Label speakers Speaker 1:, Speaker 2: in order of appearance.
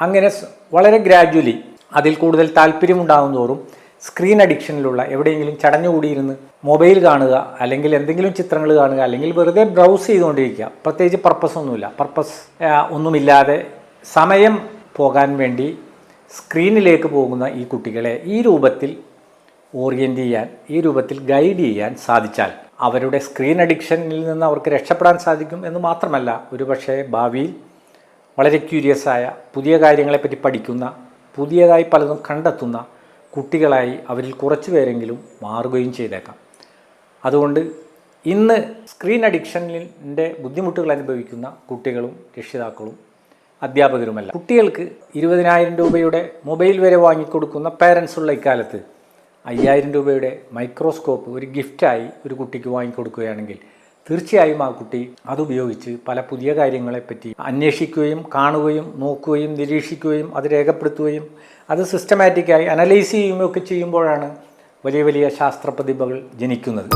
Speaker 1: അങ്ങനെ വളരെ ഗ്രാജ്വലി അതിൽ കൂടുതൽ താല്പര്യമുണ്ടാകും തോറും സ്ക്രീൻ അഡിക്ഷനിലുള്ള എവിടെയെങ്കിലും ചടഞ്ഞുകൂടിയിരുന്ന് മൊബൈൽ കാണുക അല്ലെങ്കിൽ എന്തെങ്കിലും ചിത്രങ്ങൾ കാണുക അല്ലെങ്കിൽ വെറുതെ ബ്രൗസ് ചെയ്തുകൊണ്ടിരിക്കുക. പ്രത്യേകിച്ച് പർപ്പസ് ഒന്നുമില്ല. പർപ്പസ് ഒന്നുമില്ലാതെ സമയം പോകാൻ വേണ്ടി സ്ക്രീനിലേക്ക് പോകുന്ന ഈ കുട്ടികളെ ഈ രൂപത്തിൽ ഓറിയന്റ് ചെയ്യാൻ ഈ രൂപത്തിൽ ഗൈഡ് ചെയ്യാൻ സാധിച്ചാൽ അവരുടെ സ്ക്രീൻ അഡിക്ഷനിൽ നിന്ന് അവർക്ക് രക്ഷപ്പെടാൻ സാധിക്കും എന്ന് മാത്രമല്ല ഒരുപക്ഷെ ഭാവിയിൽ വളരെ ക്യൂരിയസ് ആയ പുതിയ കാര്യങ്ങളെപ്പറ്റി പഠിക്കുന്ന പുതിയതായി പലതും കണ്ടെത്തുന്ന കുട്ടികളായി അവരിൽ കുറച്ച് പേരെങ്കിലും മാറുകയും ചെയ്തേക്കാം. അതുകൊണ്ട് ഇന്ന് സ്ക്രീൻ അഡിക്ഷനിന്റെ ബുദ്ധിമുട്ടുകൾ അനുഭവിക്കുന്ന കുട്ടികളും രക്ഷിതാക്കളും അധ്യാപകരുമല്ല. കുട്ടികൾക്ക് ഇരുപതിനായിരം രൂപയുടെ മൊബൈൽ വരെ വാങ്ങിക്കൊടുക്കുന്ന പേരൻസുള്ള ഇക്കാലത്ത് അയ്യായിരം രൂപയുടെ മൈക്രോസ്കോപ്പ് ഒരു ഗിഫ്റ്റായി ഒരു കുട്ടിക്ക് വാങ്ങിക്കൊടുക്കുകയാണെങ്കിൽ തീർച്ചയായും ആ കുട്ടി അതുപയോഗിച്ച് പല പുതിയ കാര്യങ്ങളെപ്പറ്റി അന്വേഷിക്കുകയും കാണുകയും നോക്കുകയും നിരീക്ഷിക്കുകയും അത് രേഖപ്പെടുത്തുകയും അത് സിസ്റ്റമാറ്റിക്കായി അനലൈസ് ചെയ്യുകയും ഒക്കെ ചെയ്യുമ്പോഴാണ് വലിയ വലിയ ശാസ്ത്ര പ്രതിഭകൾ ജനിക്കുന്നത്.